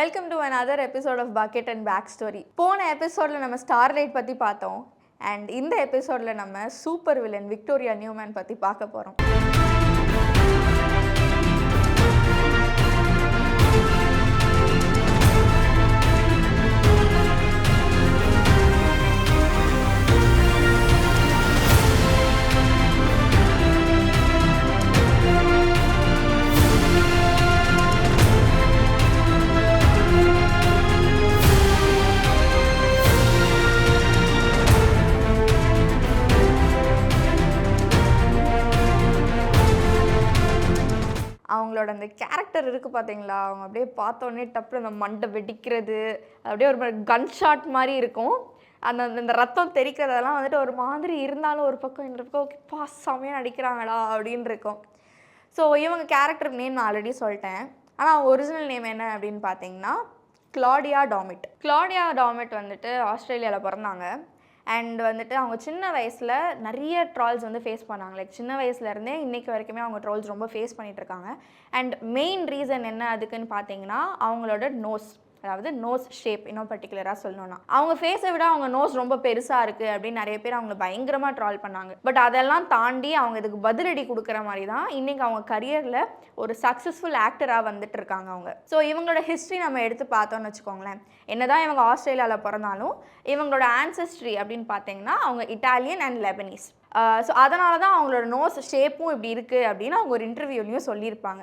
Welcome to another episode of bucket and back story போன எபிசோடில் நம்ம ஸ்டார்லைட் பற்றி பார்த்தோம். அண்ட் இந்த எபிசோடில் நம்ம சூப்பர் வில்லன் விக்டோரியா நியூமேன் பற்றி பார்க்க போகிறோம் அந்த கேரக்டர் இருக்குது பார்த்தீங்களா அவங்க அப்படியே பார்த்தோன்னே டப்புல அந்த மண்டை வெடிக்கிறது அப்படியே ஒரு மாதிரி கன் ஷாட் மாதிரி இருக்கும். அந்த அந்த- ரத்தம் தெரிக்கிறதெல்லாம் வந்துட்டு ஒரு மாதிரி இருந்தாலும் ஒரு பக்கம் இன்னொரு பக்கம் ஓகே பா செமையாக நடிக்கிறாங்களா அப்படின்னு இருக்கும். ஸோ இவங்க கேரக்டர் நேம் நான் ஆல்ரெடி சொல்லிட்டேன். ஆனால் ஒரிஜினல் நேம் என்ன அப்படின்னு பார்த்தீங்கன்னா கிளாடியா டாமிட் கிளாடியா டாமிட் வந்துட்டு ஆஸ்திரேலியாவில் பிறந்தாங்க. அண்ட் வந்துட்டு அவங்க சின்ன வயசில் நிறைய ட்ரால்ஸ் வந்து ஃபேஸ் பண்ணாங்க. லைக் சின்ன வயசுலேருந்தே இன்றைக்கு வரைக்குமே அவங்க ட்ரால்ஸ் ரொம்ப ஃபேஸ் பண்ணிகிட்ருக்காங்க இருக்காங்க. அண்ட் மெயின் ரீசன் என்ன அதுக்குன்னு பார்த்தீங்கன்னா அவங்களோட நோஸ் அதாவது நோஸ் ஷேப் இன்னும் பர்டிகுலராக சொல்லணும்னா. அவங்க ஃபேஸை விட அவங்க நோஸ் ரொம்ப பெருசாக இருக்குது அப்படின்னு நிறைய பேர் அவங்கள பயங்கரமாக ட்ரால் பண்ணாங்க. பட் அதெல்லாம் தாண்டி அவங்க இதுக்கு பதிலடி கொடுக்குற மாதிரி தான் இன்றைக்கி அவங்க கரியரில் ஒரு சக்ஸஸ்ஃபுல் ஆக்டராக வந்துட்டு இருக்காங்க அவங்க. ஸோ இவங்களோட ஹிஸ்ட்ரி நம்ம எடுத்து பார்த்தோம்னு வச்சுக்கோங்களேன். என்னதான் இவங்க ஆஸ்திரேலியாவில் பிறந்தாலும் இவங்களோட ஆன்சஸ்ட்ரி அப்படின்னு பார்த்தீங்கன்னா அவங்க இட்டாலியன் அண்ட் லெபனீஸ் ஸோ அதனால தான் அவங்களோட நோஸ் ஷேப்பும் இப்படி இருக்குது அப்படின்னு அவங்க ஒரு இன்டர்வியூலையும் சொல்லியிருப்பாங்க.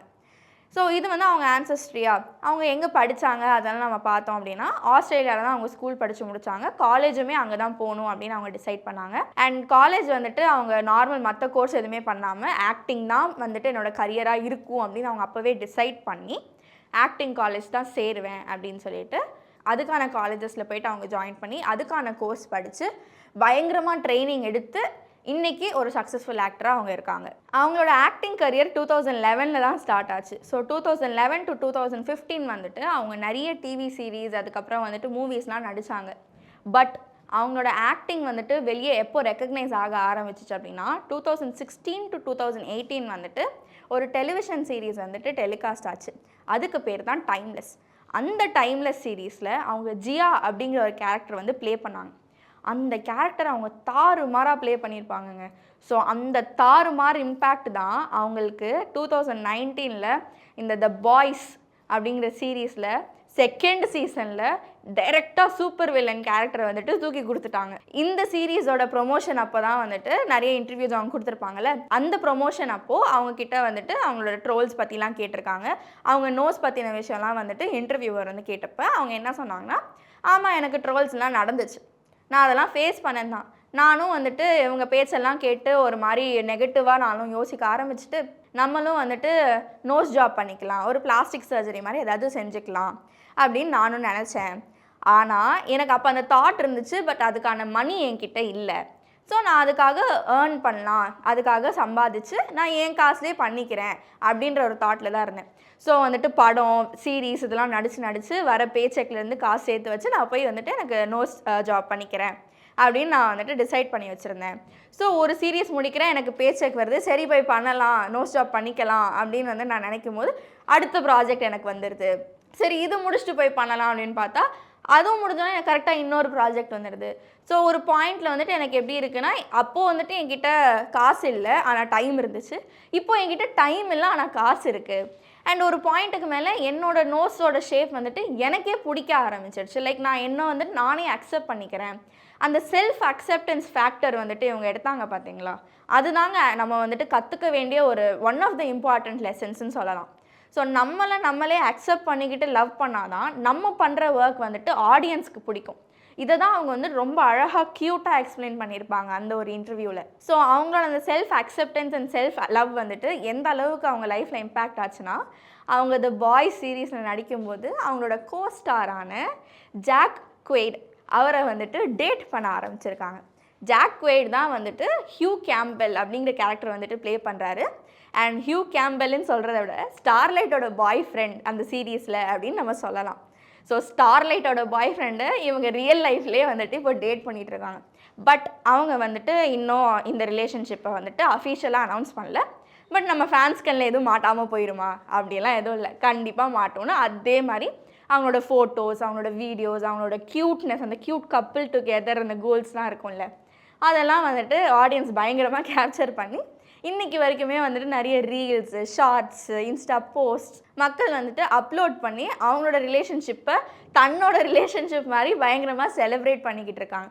ஸோ இது வந்து அவங்க ஆன்சஸ்ட்ரியா அவங்க எங்கே படித்தாங்க அதெல்லாம் நம்ம பார்த்தோம் அப்படின்னா ஆஸ்திரேலியாவில் தான் அவங்க ஸ்கூல் படித்து முடித்தாங்க காலேஜுமே அங்கே தான் போகணும் அப்படின்னு அவங்க டிசைட் பண்ணாங்க. அண்ட் காலேஜ் வந்துட்டு அவங்க நார்மல் மற்ற கோர்ஸ் எதுவுமே பண்ணாமல் ஆக்டிங் தான் வந்துட்டு என்னோட கரியராக இருக்கும் அப்படின்னு அவங்க அப்போவே டிசைட் பண்ணி ஆக்டிங் காலேஜ் தான் சேருவேன் அப்படின்னு சொல்லிட்டு அதுக்கான காலேஜஸில் போயிட்டு அவங்க ஜாயின் பண்ணி அதுக்கான கோர்ஸ் படித்து பயங்கரமாக ட்ரைனிங் எடுத்து இன்றைக்கி ஒரு சக்ஸஸ்ஃபுல் ஆக்டராக அவங்க இருக்காங்க. அவங்களோட ஆக்டிங் கரியர் டூ தௌசண்ட் லெவனில் தான் ஸ்டார்ட் ஆச்சு. So two thousand eleven to two thousand fifteen வந்துட்டு அவங்க நிறைய டிவி சீரீஸ் அதுக்கப்புறம் வந்துட்டு மூவிஸ்லாம் நடித்தாங்க பட் அவங்களோட ஆக்டிங் வந்துட்டு வெளியே எப்போ ரெக்கக்னைஸ் ஆக ஆரம்பிச்சிச்சு அப்படின்னா two thousand sixteen to two thousand eighteen வந்துட்டு ஒரு டெலிவிஷன் சீரீஸ் வந்துட்டு டெலிகாஸ்ட் ஆச்சு. அதுக்கு பேர் தான் டைம்லெஸ் அந்த டைம்லெஸ் சீரீஸில் அவங்க ஜியா அப்படிங்கிற ஒரு கேரக்டர் வந்து ப்ளே பண்ணாங்க. அந்த கேரக்டர் அவங்க தாறுமாறாக ப்ளே பண்ணியிருப்பாங்கங்க ஸோ அந்த தாறுமாறு இம்பேக்ட் தான் அவங்களுக்கு டூ தௌசண்ட் நைன்டீனில் இந்த த பாய்ஸ் அப்படிங்கிற சீரீஸில் செகண்ட் சீசனில் டைரெக்டாக சூப்பர் வில்லன் கேரக்டர் வந்துட்டு தூக்கி கொடுத்துட்டாங்க. இந்த சீரீஸோட ப்ரொமோஷன் அப்போ தான் வந்துட்டு நிறைய இன்டர்வியூஸ் அவங்க கொடுத்துருப்பாங்கல்ல அந்த ப்ரொமோஷன் அப்போது அவங்க கிட்ட வந்துட்டு அவங்களோட ட்ரோல்ஸ் பற்றிலாம் கேட்டிருக்காங்க. அவங்க நோஸ் பற்றின விஷயம்லாம் வந்துட்டு இன்டர்வியூவர் வந்து கேட்டப்ப அவங்க என்ன சொன்னாங்கன்னா ஆமாம் எனக்கு ட்ரோல்ஸ்லாம் நடந்துச்சு. நான் அதெல்லாம் ஃபேஸ் பண்ணேன் தான் நானும் வந்துட்டு இவங்க பேச்செல்லாம் கேட்டு ஒரு மாதிரி நெகட்டிவாக நானும் யோசிக்க ஆரம்பிச்சுட்டு நம்மளும் வந்துட்டு நோஸ் ஜாப் பண்ணிக்கலாம் ஒரு பிளாஸ்டிக் சர்ஜரி மாதிரி ஏதாவது செஞ்சுக்கலாம் அப்படின்னு நானும் நினச்சேன். ஆனால் எனக்கு அப்போ அந்த தாட் இருந்துச்சு பட் அதுக்கான மணி என்கிட்ட இல்லை. ஸோ நான் அதுக்காக ஏர்ன் பண்ணலாம் அதுக்காக சம்பாதிச்சு நான் என் காசுலேயே பண்ணிக்கிறேன் அப்படின்ற ஒரு தாட்டில் தான் இருந்தேன். ஸோ வந்துட்டு படம் சீரீஸ் இதெல்லாம் நடித்து நடித்து வர பேச்செக்லேருந்து காசு சேர்த்து வச்சு நான் போய் வந்துட்டு எனக்கு நோஸ் ஜாப் பண்ணிக்கிறேன் அப்படின்னு நான் வந்துட்டு டிசைட் பண்ணி வச்சுருந்தேன். ஸோ ஒரு சீரியஸ் முடிக்கிறேன் எனக்கு பேச்செக் வருது. சரி போய் பண்ணலாம் நோஸ் ஜாப் பண்ணிக்கலாம் அப்படின்னு வந்து நான் நினைக்கும் போது அடுத்த ப்ராஜெக்ட் எனக்கு வந்துடுது சரி இது முடிச்சுட்டு போய் பண்ணலாம் அப்படின்னு பார்த்தா அதுவும் முடிஞ்சோன்னா எனக்கு கரெக்டாக இன்னொரு ப்ராஜெக்ட் வந்துடுது ஸோ ஒரு பாயிண்டில் வந்துட்டு எனக்கு எப்படி இருக்குன்னா அப்போது வந்துட்டு என்கிட்ட காசு இல்லை ஆனால் டைம் இருந்துச்சு. இப்போ என்கிட்ட டைம் இல்லை ஆனால் காசு இருக்குது அண்ட் ஒரு பாயிண்ட்டுக்கு மேலே என்னோட நோஸோட ஷேப் வந்துட்டு எனக்கே பிடிக்க ஆரம்பிச்சிடுச்சு லைக் நான் என்ன வந்துட்டு நானே அக்செப்ட் பண்ணிக்கிறேன். அந்த செல்ஃப் அக்செப்டன்ஸ் ஃபேக்டர் வந்துட்டு இவங்க எடுத்தாங்க பார்த்தீங்களா அதுதாங்க நம்ம வந்துட்டு கற்றுக்க வேண்டிய ஒரு ஒன் ஆஃப் த இம்பார்ட்டண்ட் லெசன்ஸ்னு சொல்லலாம். ஸோ நம்மளை நம்மளே அக்செப்ட் பண்ணிக்கிட்டு லவ் பண்ணாதான் நம்ம பண்ணுற ஒர்க் வந்துட்டு ஆடியன்ஸ்க்கு பிடிக்கும். இதை தான் அவங்க வந்து ரொம்ப அழகாக க்யூட்டாக எக்ஸ்பிளைன் பண்ணியிருப்பாங்க அந்த ஒரு இன்டர்வியூவில் ஸோ அவங்களோட அந்த self acceptance and self love வந்துட்டு எந்த அளவுக்கு அவங்க லைஃப்பில் இம்பேக்ட் ஆச்சுன்னா அவங்க த பாய்ஸ் சீரீஸில் நடிக்கும்போது அவங்களோட கோ ஸ்டாரான ஜாக் குவெய்ட் அவரை வந்துட்டு டேட் பண்ண ஆரம்பிச்சிருக்காங்க. ஜாக் குவெய்ட் தான் வந்துட்டு ஹியூ கேம்பெல் அப்படிங்கிற கேரக்டர் வந்துட்டு ப்ளே பண்ணுறாரு அண்ட் ஹியூ கேம்பெல்னு சொல்கிறத விட ஸ்டார்லைட்டோட பாய் ஃப்ரெண்ட் அந்த சீரீஸில் அப்படின்னு நம்ம சொல்லலாம். ஸோ ஸ்டார்லைட்டோட பாய் ஃப்ரெண்டை இவங்க ரியல் லைஃப்லேயே வந்துட்டு இப்போ டேட் பண்ணிட்டு இருக்காங்க பட் அவங்க வந்துட்டு இன்னும் இந்த ரிலேஷன்ஷிப்பை வந்துட்டு அஃபிஷியலாக அனௌன்ஸ் பண்ணல. பட் நம்ம ஃபேன்ஸ்கனில் எதுவும் மாட்டாமல் போயிடுமா அப்படிலாம் எதுவும் இல்லை. கண்டிப்பாக மாட்டோம்னா அதே மாதிரி அவங்களோட ஃபோட்டோஸ் அவங்களோட வீடியோஸ் அவங்களோட க்யூட்னஸ் அந்த க்யூட் கப்பிள் டுகெதர் அந்த கோல்ஸ்லாம் இருக்கும்ல அதெல்லாம் வந்துட்டு ஆடியன்ஸ் பயங்கரமாக கேப்சர் பண்ணி இன்னைக்கு வரைக்குமே வந்துட்டு நிறைய ரீல்ஸு ஷார்ட்ஸு இன்ஸ்டா போஸ்ட் மக்கள் வந்துட்டு அப்லோட் பண்ணி அவங்களோட ரிலேஷன்ஷிப்பை தன்னோட ரிலேஷன்ஷிப் மாதிரி பயங்கரமாக செலிப்ரேட் பண்ணிக்கிட்டு இருக்காங்க.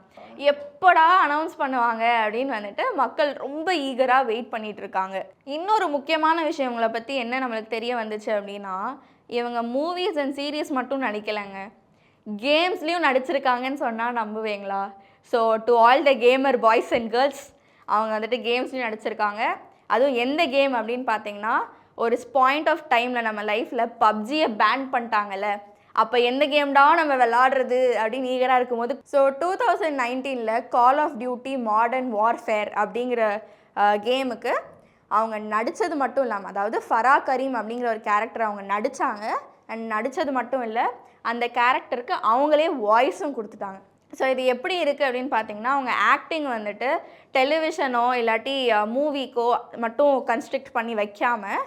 எப்படா அனௌன்ஸ் பண்ணுவாங்க அப்படின்னு வந்துட்டு மக்கள் ரொம்ப ஈகராக வெயிட் பண்ணிட்டு இருக்காங்க. இன்னொரு முக்கியமான விஷயம் இவங்களை பற்றி என்ன நம்மளுக்கு தெரிய வந்துச்சு அப்படின்னா இவங்க மூவிஸ் அண்ட் சீரீஸ் மட்டும் நடிக்கலைங்க. கேம்ஸ்லேயும் நடிச்சிருக்காங்கன்னு சொன்னால் நம்புவீங்களா? So to all the gamer boys and girls அவங்க வந்துட்டு கேம்ஸ்லேயும் நடிச்சிருக்காங்க. அதுவும் எந்த கேம் அப்படின்னு பார்த்தீங்கன்னா ஒரு பாயிண்ட் ஆஃப் டைமில் நம்ம லைஃப்பில் பப்ஜியை பேன் பண்ணிட்டாங்கல்ல அப்போ எந்த கேம்டா நம்ம விளாடுறது அப்படின்னு ஈகராக இருக்கும்போது ஸோ டூ தௌசண்ட் நைன்டீனில் call of duty modern warfare அப்படிங்கிற கேமுக்கு அவங்க நடித்தது மட்டும் இல்லாமல் அதாவது ஃபரா கரீம் அப்படிங்கிற ஒரு கேரக்டர் அவங்க நடித்தாங்க அண்ட் நடித்தது மட்டும் இல்லை அந்த கேரக்டருக்கு அவங்களே வாய்ஸும் கொடுத்துட்டாங்க. ஸோ இது எப்படி இருக்குது அப்படின்னு பார்த்தீங்கன்னா அவங்க ஆக்டிங் வந்துட்டு டெலிவிஷனோ இல்லாட்டி மூவிக்கோ மட்டும் கன்ஸ்ட்ரக்ட் பண்ணி வைக்காமல்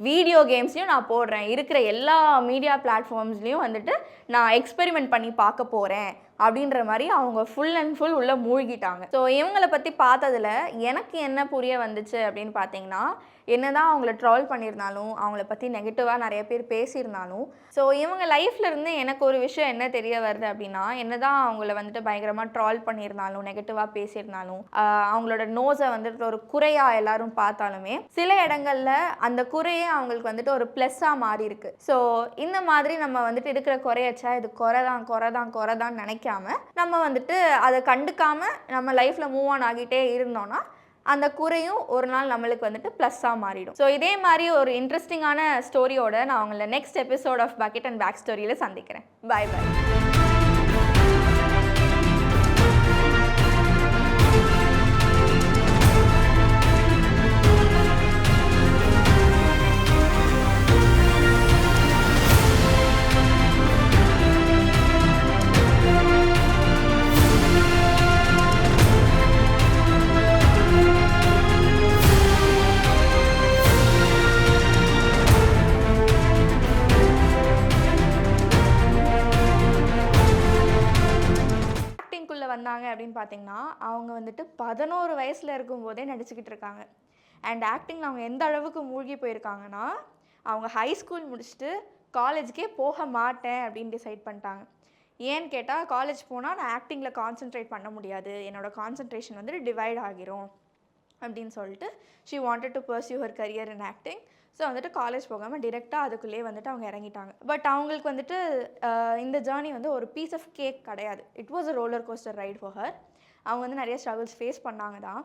வீடியோ கேம்ஸ்லையும் நான் போடுறேன். இருக்கிற எல்லா மீடியா பிளாட்ஃபார்ம்ஸ்லேயும் வந்துட்டு நான் எக்ஸ்பெரிமெண்ட் பண்ணி பார்க்க போகிறேன் அப்படின்ற மாதிரி அவங்க ஃபுல் அண்ட் ஃபுல் உள்ளே மூழ்கிட்டாங்க. ஸோ இவங்களை பற்றி பார்த்ததில் எனக்கு என்ன புரிய வந்துச்சு அப்படின்னு பார்த்தீங்கன்னா என்ன தான் அவங்கள ட்ரால் பண்ணியிருந்தாலும் அவங்கள பற்றி நெகட்டிவாக நிறைய பேர் பேசியிருந்தாலும் ஸோ இவங்க லைஃப்லேருந்து எனக்கு ஒரு விஷயம் என்ன தெரிய வருது அப்படின்னா என்னதான் அவங்கள வந்துட்டு பயங்கரமாக ட்ரால் பண்ணியிருந்தாலும் நெகட்டிவாக பேசியிருந்தாலும் அவங்களோட நோஸை வந்துட்டு ஒரு குறையாக எல்லாரும் பார்த்தாலுமே சில இடங்களில் அந்த குறையே அவங்களுக்கு வந்துட்டு ஒரு ப்ளஸ்ஸாக மாறி இருக்கு ஸோ இந்த மாதிரி நம்ம வந்துட்டு இருக்கிற குறையச்சா இது குறை தான் குறை தான் குறை தான் நினைக்காம நம்ம வந்துட்டு அதை கண்டுக்காம நம்ம லைஃப்பில் மூவ் ஆன் ஆகிட்டே இருந்தோம்னா அந்த குறையும் ஒரு நாள் நம்மளுக்கு வந்துட்டு ப்ளஸ்ஸாக மாறிடும். ஸோ இதே மாதிரி ஒரு இன்ட்ரெஸ்டிங்கான ஸ்டோரியோட நான் உங்களை next episode of bucket and back ஸ்டோரியில் சந்திக்கிறேன். பாய் பாய் பார்த்திங்கன்னா அவங்க வந்துட்டு பதினோரு வயசில் இருக்கும்போதே நடிச்சுக்கிட்டு இருக்காங்க. அண்ட் ஆக்டிங்கில் அவங்க எந்த அளவுக்கு மூழ்கி போயிருக்காங்கன்னா அவங்க ஹை ஸ்கூல் முடிச்சுட்டு காலேஜுக்கே போக மாட்டேன் அப்படின்னு டிசைட் பண்ணிட்டாங்க. ஏன்னு கேட்டால் காலேஜ் போனால் நான் ஆக்டிங்கில் கான்சென்ட்ரேட் பண்ண முடியாது. என்னோட கான்சென்ட்ரேஷன் வந்துட்டு டிவைட் ஆகிரும் அப்படின்னு சொல்லிட்டு she wanted to pursue her career in acting so வந்துட்டு காலேஜ் போகாமல் டிரெக்டாக அதுக்குள்ளேயே வந்துட்டு அவங்க இறங்கிட்டாங்க. பட் அவங்களுக்கு வந்துட்டு இந்த ஜேர்னி வந்து ஒரு பீஸ் ஆஃப் கேக் கிடையாது. It was a roller coaster ride for her அவங்க வந்து நிறைய ஸ்ட்ரகிள்ஸ் ஃபேஸ் பண்ணாங்க தான்